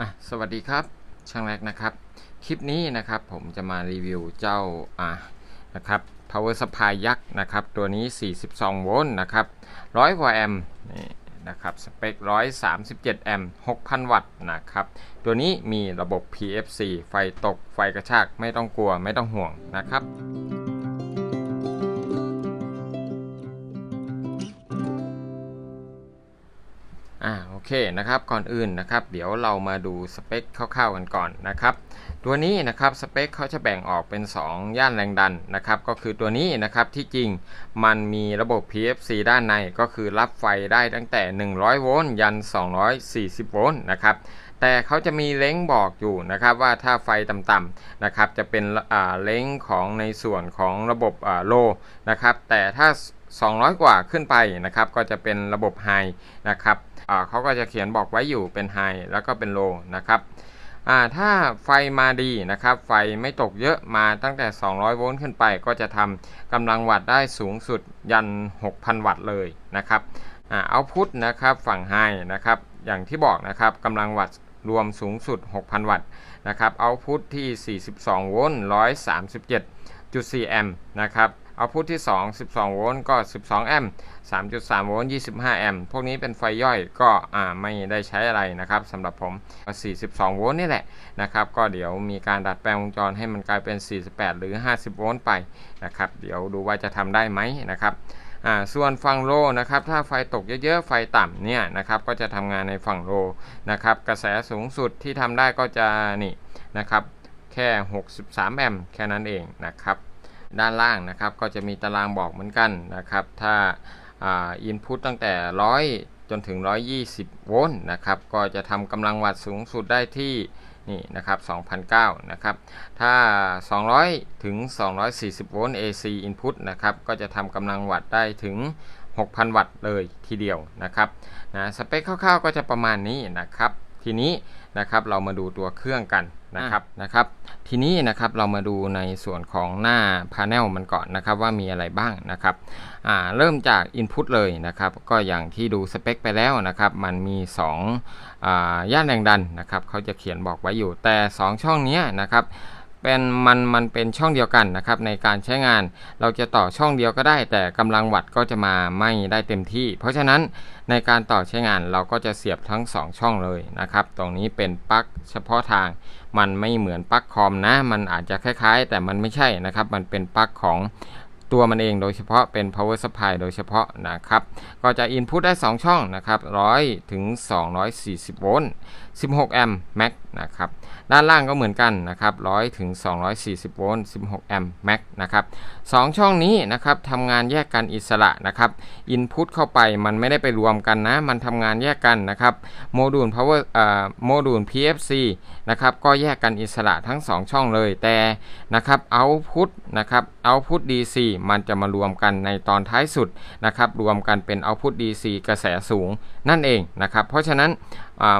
อะสวัสดีครับช่างแรกนะครับ คลิปนี้นะครับผมจะมารีวิวเจ้าอะนะครับ power supply ยักษ์นะครับ ตัวนี้ 42 โวลต์นะครับ100กว่าแอมป์นี่นะครับสเปค 137 แอมป์ 6,000 วัตต์นะครับ ตัวนี้มีระบบ PFC ไฟตกไฟกระชากไม่ต้องกลัวไม่ต้องห่วงนะครับ อ่าโอเคนะครับก่อนอื่นนะครับ เดี๋ยวเรามาดูสเปคคร่าวๆกันก่อนนะครับตัวนี้นะครับสเปคเขาจะแบ่งออกเป็น 2 ย่านแรงดันนะครับก็คือตัวนี้นะครับที่จริงมันมีระบบ PFC ด้านในก็คือรับไฟได้ตั้งแต่ 100 โวลต์ยัน 240 โวลต์นะครับแต่เขาจะมีเล้งบอกอยู่นะครับว่าถ้าไฟต่ำๆนะครับจะเป็นเล้งของในส่วนของระบบโลนะครับแต่ถ้า 200 กว่าขึ้นไปนะครับก็จะเป็นระบบไฮนะครับ เขาก็จะเขียนบอกไว้อยู่เป็นไฮแล้วก็เป็นโลนะครับถ้าไฟมาดีนะครับ ไฟไม่ตกเยอะมาตั้งแต่ 200 โวลต์ขึ้นไป ก็จะทำกำลังวัตต์ได้สูงสุดยัน 6,000 วัตต์เลยนะครับเอาพุทนะครับฝั่งไฮนะครับ อย่างที่บอกนะครับกำลังวัตต์รวมสูงสุด 6,000 วัตต์นะครับเอาพุทที่ 42 โวลต์ 137.4 แอมป์นะครับ เอาพุทที่ 2 12 โวลต์ก็ 12 แอมป์ 3.3 โวลต์ 25 แอมป์ พวกนี้เป็นไฟย่อยก็อ่าไม่ได้ใช้อะไรนะครับสำหรับผม 42 โวลต์นี่แหละนะครับ ก็เดี๋ยวมีการดัดแปลงวงจรให้มันกลายเป็น 48 หรือ 50 โวลต์ไปนะครับ เดี๋ยวดูว่าจะทำได้ไหมนะครับอ่าส่วนฝั่งโลนะครับถ้าไฟตกเยอะๆไฟต่ำเนี่ยนะครับก็จะทำงานในฝั่งโลนะครับกระแสสูงสุดที่ทำได้ก็จะนี่นะครับแค่ 63 แอมป์แค่นั้นเองนะครับ ด้านล่างนะครับ ก็จะมีตารางบอกเหมือนกันนะครับ ถ้าอินพุตตั้งแต่ 100 จนถึง 120 โวลต์นะครับ ก็จะทำกำลังวัตต์สูงสุดได้ที่นี่นะครับ2,009นะครับ ถ้า 200 ถึง 240 โวลต์ AC input นะครับ ก็จะทำกำลังวัตต์ได้ถึง 6,000 วัตต์เลยทีเดียวนะครับนะสเปคคร่าวๆ ก็จะประมาณนี้นะครับ ทีนี้ นะครับ เรามาดูตัวเครื่องกันนะครับนะครับ ทีนี้นะครับเรามาดูในส่วนของหน้าพาร์เนลมันก่อนนะครับว่ามีอะไรบ้างนะครับอ่าเริ่มจาก Input เลยนะครับ ก็อย่างที่ดูสเปคไปแล้วนะครับ มันมี2อ่าย่านแรงดันนะครับเขาจะเขียนบอกไว้อยู่แต่ 2 ช่องนี้นะครับ เป็นมันมันเป็นช่องเดียวกันนะครับในการใช้งานเราจะต่อช่องเดียวก็ได้ แต่กำลังวัตต์ก็จะมาไม่ได้เต็มที่ เพราะฉะนั้นในการต่อใช้งานเราก็จะเสียบทั้ง 2 ช่องเลยนะครับ ตรงนี้เป็นปลั๊กเฉพาะทาง มันไม่เหมือนปลั๊กคอมนะ มันอาจจะคล้ายๆ แต่มันไม่ใช่นะครับ มันเป็นปลั๊กของตัวมันเองโดยเฉพาะเป็น power supply โดยเฉพาะนะครับ ก็จะ input ได้ 2 ช่องนะครับ 100 ถึง 240 โวลต์ 16 แอมป์แม็กนะครับ ด้านล่างก็เหมือนกันนะครับ 100 ถึง 240 โวลต์ 16 แอมป์แม็กนะครับ2ช่องนี้นะครับทำงานแยกกันอิสระนะครับ input เข้าไปมันไม่ได้ไปรวมกันนะ มันทำงานแยกกันนะครับโมดูล power เอ่อโมดูล PFC นะครับ ก็แยกกันอิสระทั้ง 2 ช่องเลย แต่นะครับ output นะครับ output DC มันจะมารวมกันในตอนท้ายสุดนะครับ รวมกันเป็น output DC กระแสสูงนั่นเองนะครับ เพราะฉะนั้น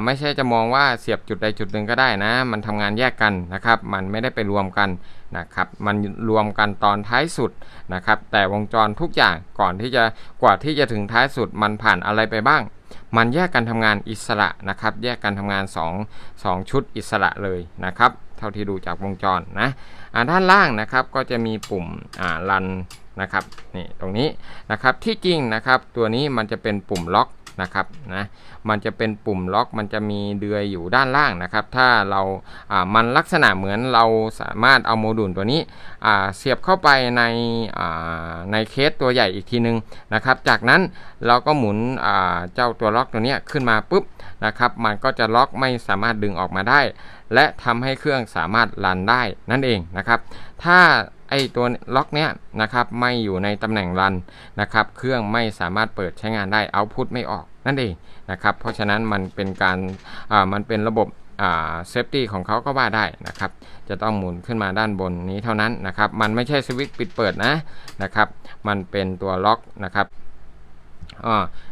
ไม่ใช่จะมองว่าเสียบจุดใดจุดหนึ่งก็ได้นะ มันทำงานแยกกันนะครับ มันไม่ได้ไปรวมกันนะครับ มันรวมกันตอนท้ายสุดนะครับ แต่วงจรทุกอย่างก่อนที่จะกว่าที่จะถึงท้ายสุดมันผ่านอะไรไปบ้าง มันแยกกันทำงานอิสระนะครับ แยกกันทำงาน 2 2 ชุดอิสระเลยนะครับ เท่าที่ดูจากวงจรนะด้านล่างนะครับก็จะมีปุ่มรันนะครับนี่ตรงนี้นะครับที่จริงนะครับตัวนี้มันจะเป็นปุ่มล็อก นะครับนะมันจะเป็นปุ่มล็อกมันจะมีเดือยอยู่ด้านล่างนะครับ ถ้าเราอ่ามันลักษณะเหมือนเราสามารถเอาโมดูลตัวนี้อ่าเสียบเข้าไปในอ่าในเคสตัวใหญ่อีกทีนึงนะครับ จากนั้นเราก็หมุนอ่าเจ้าตัวล็อกตัวนี้ขึ้นมาปุ๊บนะครับ มันก็จะล็อกไม่สามารถดึงออกมาได้ และทำให้เครื่องสามารถรันได้นั่นเองนะครับ ถ้า ไอตัวล็อกเนี้ยนะครับไม่อยู่ในตำแหน่งรันนะครับเครื่องไม่สามารถเปิดใช้งานได้เอาพุทไม่ออกนั่นเองนะครับเพราะฉะนั้นมันเป็นการอ่ามันเป็นระบบอ่าเซฟตี้ของเขาก็ว่าได้นะครับ จะต้องหมุนขึ้นมาด้านบนนี้เท่านั้นนะครับ มันไม่ใช่สวิตช์ปิดเปิดนะนะครับ มันเป็นตัวล็อกนะครับ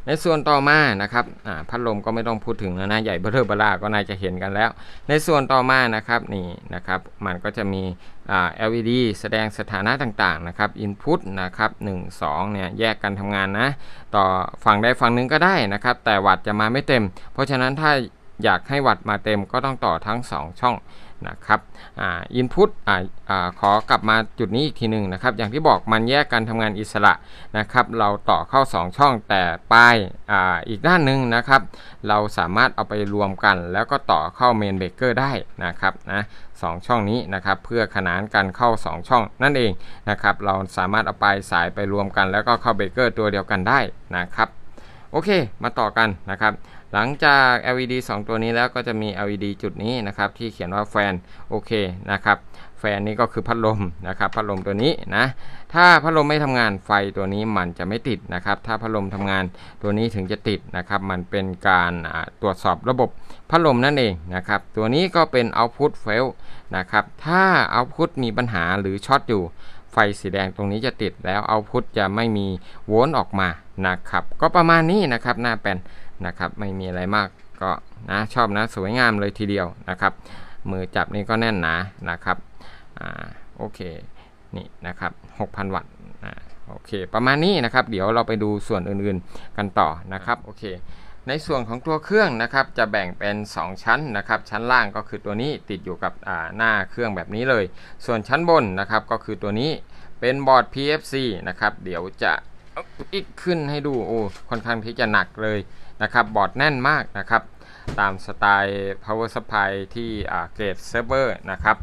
ในส่วนต่อมานะครับพัดลมก็ไม่ต้องพูดถึงแล้วนะใหญ่เบอร์เบล่าก็น่าจะเห็นกันแล้ว ในส่วนต่อมานะครับนี่นะครับมันก็จะมี LED แสดงสถานะต่างๆนะครับ Input นะครับ1 2เนี่ยแยกกันทำงานนะ ต่อฝั่งใดฝั่งหนึ่งก็ได้นะครับ แต่วัตต์จะมาไม่เต็ม เพราะฉะนั้นถ้าอยากให้วัดมาเต็มก็ต้องต่อทั้ง 2 ช่อง นะครับอ่าอินพุตอ่าอ่าขอกลับมาจุดนี้อีกทีหนึ่งนะครับ อย่างที่บอกมันแยกการทำงานอิสระนะครับ เราต่อเข้า 2 ช่องแต่ปลายอ่าอีกด้านหนึ่งนะครับ เราสามารถเอาไปรวมกัน แล้วก็ต่อเข้าเมนเบเกอร์ได้นะครับนะสองช่องนี้นะครับ เพื่อขนานกันเข้า 2 ช่องนั่นเองนะครับ เราสามารถเอาปลายสายไปรวมกัน แล้วก็เข้าเบเกอร์ตัวเดียวกันได้นะครับ โอเค มาต่อกันนะครับ หลังจาก LED 2 ตัวนี้แล้วก็จะมี LED จุดนี้นะครับที่เขียนว่าแฟนโอเคนะครับแฟนนี้ก็คือพัดลมนะครับพัดลมตัวนี้นะถ้าพัดลมไม่ทำงานไฟตัวนี้มันจะไม่ติดนะครับ ถ้าพัดลมทำงานตัวนี้ถึงจะติดนะครับ มันเป็นการตรวจสอบระบบพัดลมนั่นเองนะครับ ตัวนี้ก็เป็น output fail นะครับถ้า output มีปัญหาหรือช็อตอยู่ไฟสีแดงตรงนี้จะติดแล้วเอาพุทจะไม่มีโวลต์ออกมานะครับ ก็ประมาณนี้นะครับหน้าแปลน นะครับ ไม่มีอะไรมากก็นะชอบนะสวยงามเลยทีเดียวนะครับ มือจับนี่ก็แน่นหนานะครับอ่าโอเคนี่นะครับ6,000 วัตต์อ่าโอเคประมาณนี้นะครับ เดี๋ยวเราไปดูส่วนอื่นๆกันต่อนะครับโอเคในส่วนของตัวเครื่องนะครับจะแบ่งเป็น 2 ชั้นนะครับ ชั้นล่างก็คือตัวนี้ติดอยู่กับอ่าหน้าเครื่องแบบนี้เลย ส่วนชั้นบนนะครับก็คือตัวนี้เป็นบอร์ด PFC นะครับ เดี๋ยวจะอาอีกขึ้นให้ดูโอ้ค่อนข้างที่จะหนักเลย นะครับบอร์ดแน่นมากนะครับ ตามสไตล์ power supply ที่เกรดเซิร์ฟเวอร์นะครับ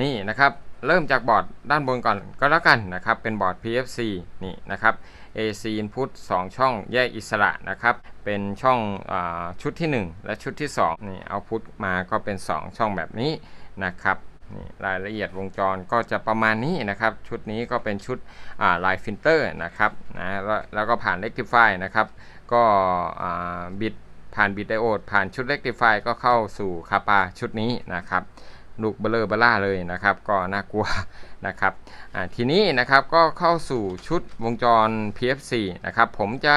นี่นะครับเริ่มจากบอร์ดด้านบนก่อนก็แล้วกันนะครับ เป็นบอร์ด PFC นี่นะครับ AC input 2 ช่องแยกอิสระนะครับ เป็นช่องอชุดที่ 1 และชุดที่ 2 นี่ output มาก็เป็น 2 ช่องแบบนี้นะครับ รายละเอียดวงจรก็จะประมาณนี้นะครับ ชุดนี้ก็เป็นชุดลายฟิลเตอร์นะครับนะแล้วก็ผ่าน rectify นะครับ ก็บิดผ่านบิดไดโอดผ่านชุด rectify ก็เข้าสู่คาปาชุดนี้นะครับลูกเบลอเบล่าเลยนะครับ ก็น่ากลัวนะครับทีนี้นะครับก็เข้าสู่ชุดวงจร PFC นะครับผมจะ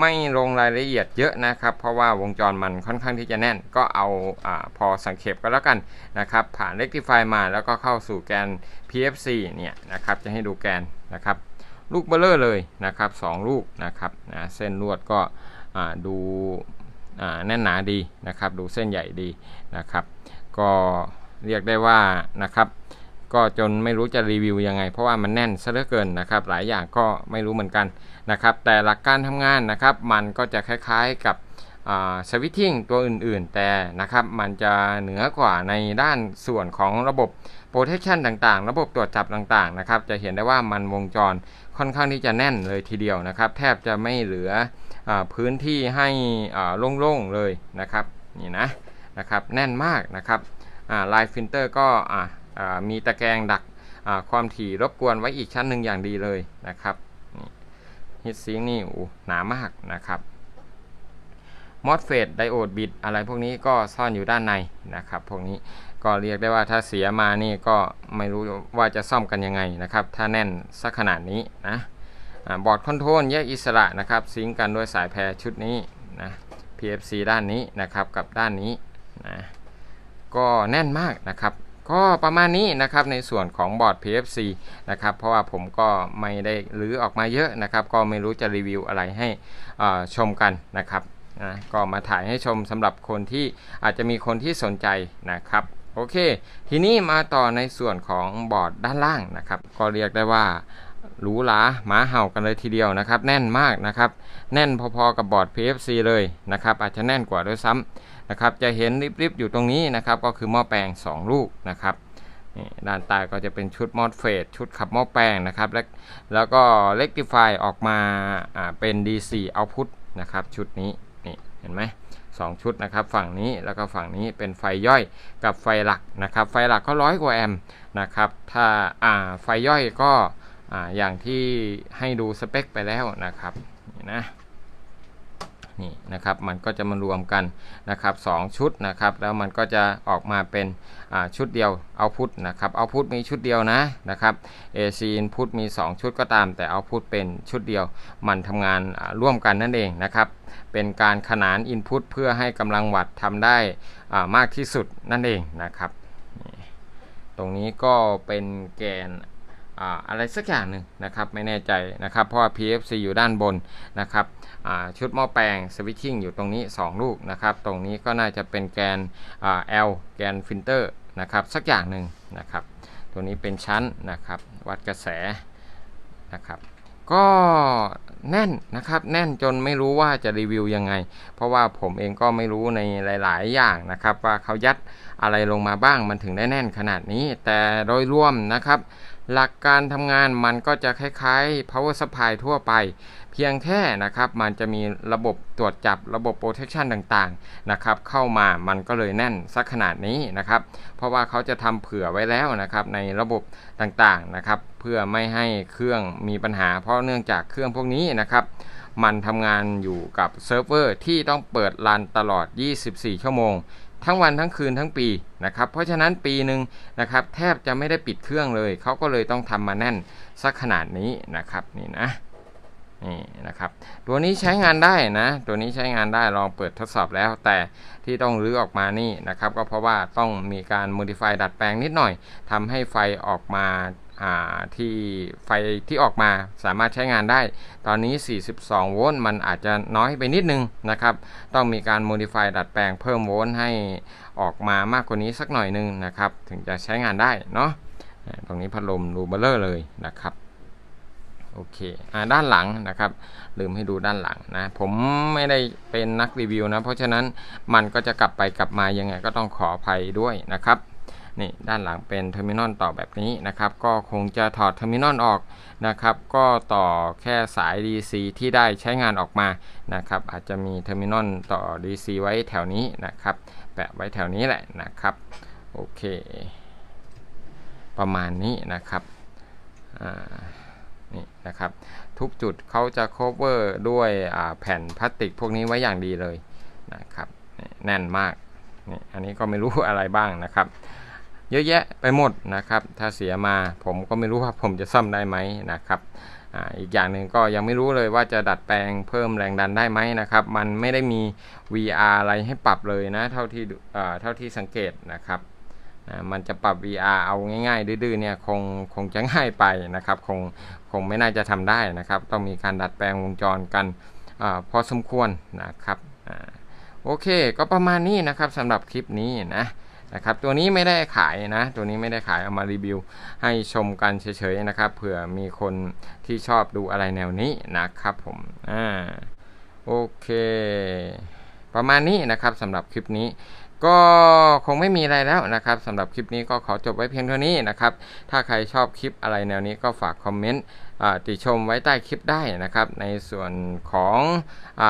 ไม่ลงรายละเอียดเยอะนะครับ เพราะว่าวงจรมันค่อนข้างที่จะแน่น ก็เอาอพอสังเขปก็แล้วกันนะครับ ผ่าน rectify มาแล้วก็เข้าสู่แกน PFC เนี่ยนะครับจะให้ดูแกนนะครับ ลูกเบลเลอร์เลยนะครับ 2 ลูกนะครับนะเส้นลวดก็ดูแน่นหนาดีนะครับ ดูเส้นใหญ่ดีนะครับ ก็เรียกได้ว่านะครับ ก็จนไม่รู้จะรีวิวยังไง เพราะว่ามันแน่นซะเหลือเกินนะครับ หลายอย่างก็ไม่รู้เหมือนกันนะครับ แต่หลักการทำงานนะครับ มันก็จะคล้ายๆกับสวิตชิ่งตัวอื่นๆ แต่นะครับมันจะเหนือกว่าในด้านส่วนของระบบ protection ต่างๆ ระบบตรวจจับต่างๆนะครับจะเห็นได้ว่ามันวงจรค่อนข้างที่จะแน่นเลยทีเดียวนะครับ แทบจะไม่เหลืออพื้นที่ให้โล่งๆเลยนะครับนี่นะนะครับแน่นมากนะครับลายฟิลเตอร์ก็ มีตะแกรงดักความถี่รบกวนไว้อีกชั้นหนึ่งอย่างดีเลยนะครับฮิตซิงนี่หนามากนะครับมอสเฟดไดโอดบิดอะไรพวกนี้ก็ซ่อนอยู่ด้านในนะครับ พวกนี้ก็เรียกได้ว่าถ้าเสียมานี่ก็ไม่รู้ว่าจะซ่อมกันยังไงนะครับ ถ้าแน่นสักขนาดนี้นะบอร์ดคอนโทรลแยกอิสระนะครับซิงกันด้วยสายแพรชุดนี้นะ PFC ด้านนี้นะครับกับด้านนี้นะก็แน่นมากนะครับ ก็ประมาณนี้นะครับในส่วนของบอร์ด PFC นะครับเพราะว่าผมก็ไม่ได้รื้อออกมาเยอะนะครับก็ไม่รู้จะรีวิวอะไรให้ชมกันนะครับนะก็มาถ่ายให้ชมสำหรับคนที่อาจจะมีคนที่สนใจนะครับโอเค ทีนี้มาต่อในส่วนของบอร์ดด้านล่างนะครับ ก็เรียกได้ว่า หรูหราหมาเห่ากันเลยทีเดียวนะครับ แน่นมากนะครับ แน่นพอๆกับบอร์ด PFC เลยนะครับ อาจจะแน่นกว่าด้วยซ้ำนะครับ จะเห็นริบๆอยู่ตรงนี้นะครับ ก็คือหม้อแปลง 2 ลูกนะครับด้านใต้ก็จะเป็นชุดมอสเฟดชุดขับหม้อแปลงนะครับ แล้วแล้วก็เล็กติฟายออกมาเป็น DC output นะครับชุดนี้นี่เห็นไหมสองชุดนะครับฝั่งนี้แล้วก็ฝั่งนี้เป็นไฟย่อยกับไฟหลักนะครับ ไฟหลักก็ร้อยกว่าแอมป์นะครับถ้าไฟย่อยก็ ออย่างที่ให้ดูสเปคไปแล้วนะครับนี่นะนี่นะครับมันก็จะมารวมกันนะครับสชุดนะครับแล้วมันก็จะออกมาเป็นชุดเดียวเอาพุทนะครับเอาพุทมีชุดเดียวนะนะครับ AC input มี 2 ชุดก็ตาม แต่เอาพุทเป็นชุดเดียว มันทำงานร่วมกันนั่นเองนะครับเป็นการขนาน Input เพื่อให้กำลังวัดทำได้มากที่สุดนั่นเองนะครับ ตรงนี้ก็เป็นแกน อะไรสักอย่างหนึ่งนะครับไม่แน่ใจนะครับเพราะว่า PFC อยู่ด้านบนนะครับชุดหม้อแปลงสวิตชิ่งอยู่ตรงนี้ 2 ลูกนะครับตรงนี้ก็น่าจะเป็นแกน L แกนฟิลเตอร์นะครับสักอย่างหนึ่งนะครับตัวนี้เป็นชั้นนะครับวัดกระแสนะครับก็แน่นนะครับแน่นจนไม่รู้ว่าจะรีวิวยังไง เพราะว่าผมเองก็ไม่รู้ในหลาย ๆ อย่างนะครับ ว่าเขายัดอะไรลงมาบ้างมันถึงได้แน่นขนาดนี้ แต่โดยรวมนะครับ หลักการทำงานมันก็จะคล้ายๆ power supply ทั่วไป เพียงแค่นะครับมันจะมีระบบตรวจจับระบบ protection ต่างๆนะครับเข้ามามันก็เลยแน่นสักขนาดนี้นะครับ เพราะว่าเขาจะทำเผื่อไว้แล้วนะครับในระบบต่างๆนะครับ เพื่อไม่ให้เครื่องมีปัญหา เพราะเนื่องจากเครื่องพวกนี้นะครับมันทำงานอยู่กับเซิร์ฟเวอร์ที่ต้องเปิดรันตลอด 24 ชั่วโมง ทั้งวันทั้งคืนทั้งปีนะครับเพราะฉะนั้นปีหนึ่งนะครับแทบจะไม่ได้ปิดเครื่องเลยเขาก็เลยต้องทำมาแน่นสักขนาดนี้นะครับนี่นะนี่นะครับตัวนี้ใช้งานได้นะตัวนี้ใช้งานได้ลองเปิดทดสอบแล้ว แต่ที่ต้องรื้อออกมานี่นะครับก็เพราะว่าต้องมีการ modify ดัดแปลงนิดหน่อยทำให้ไฟออกมา ที่ไฟที่ออกมาสามารถใช้งานได้ ตอนนี้ 42 โวลต์มันอาจจะน้อยไปนิดนึงนะครับ ต้องมีการ modify ดัดแปลงเพิ่มโวลต์ให้ออกมามากกว่านี้สักหน่อยนึงนะครับ ถึงจะใช้งานได้เนาะ ตรงนี้พัดลมรูเบลเลอร์เลยนะครับโอเคอด้านหลังนะครับ ลืมให้ดูด้านหลังนะ ผมไม่ได้เป็นนักรีวิวนะ เพราะฉะนั้นมันก็จะกลับไปกลับมายังไงก็ต้องขออภัยด้วยนะครับ นี่ด้านหลังเป็นเทอร์มินอลต่อแบบนี้นะครับ ก็คงจะถอดเทอร์มินอลออกนะครับ ก็ต่อแค่สาย DC ที่ได้ใช้งานออกมานะครับ อาจจะมีเทอร์มินอลต่อ DC ไว้แถวนี้นะครับ แปะไว้แถวนี้แหละนะครับ โอเค ประมาณนี้นะครับนี่นะครับ ทุกจุดเขาจะ cover ด้วยแผ่นพลาสติกพวกนี้ไว้อย่างดีเลยนะครับ แน่นมากนี่อันนี้ก็ไม่รู้อะไรบ้างนะครับ เยอะแยะไปหมดนะครับ ถ้าเสียมาผมก็ไม่รู้ว่าผมจะซ่อมได้ไหมนะครับอ,อีกอย่างหนึ่งก็ยังไม่รู้เลยว่าจะดัดแปลงเพิ่มแรงดันได้ไหมนะครับ มันไม่ได้มี VR อะไรให้ปรับเลยนะเท่าที่ดูอ่าเท่าที่สังเกตนะครับอ่ามันจะปรับ VR เอาง่ายๆ ดื้อๆเนี่ยคงคงจะง่ายไปนะครับ คงคงไม่น่าจะทำได้นะครับ ต้องมีการดัดแปลงวงจรกันอาพอสมควรนะครับอ่าโอเค ก็ประมาณนี้นะครับสำหรับคลิปนี้นะ นะครับตัวนี้ไม่ได้ขายนะ ตัวนี้ไม่ได้ขายเอามารีวิว ให้ชมกันเฉยๆนะครับเผื่อมีคนที่ชอบดูอะไรแนวนี้นะครับผมอ่าโอเค ประมาณนี้นะครับสำหรับคลิปนี้ก็คงไม่มีอะไรแล้วนะครับสำหรับคลิปนี้ก็ขอจบไว้เพียงเท่านี้นะครับ ถ้าใครชอบคลิปอะไรแนวนี้ก็ฝากคอมเมนต์ติชมไว้ใต้คลิปได้นะครับ ในส่วนของอ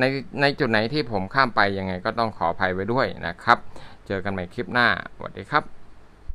ในในจุดไหนที่ผมข้ามไปยังไงก็ต้องขออภัยไว้ด้วยนะครับ จอกันใหม่คลิปหน้าสวัสดีครับ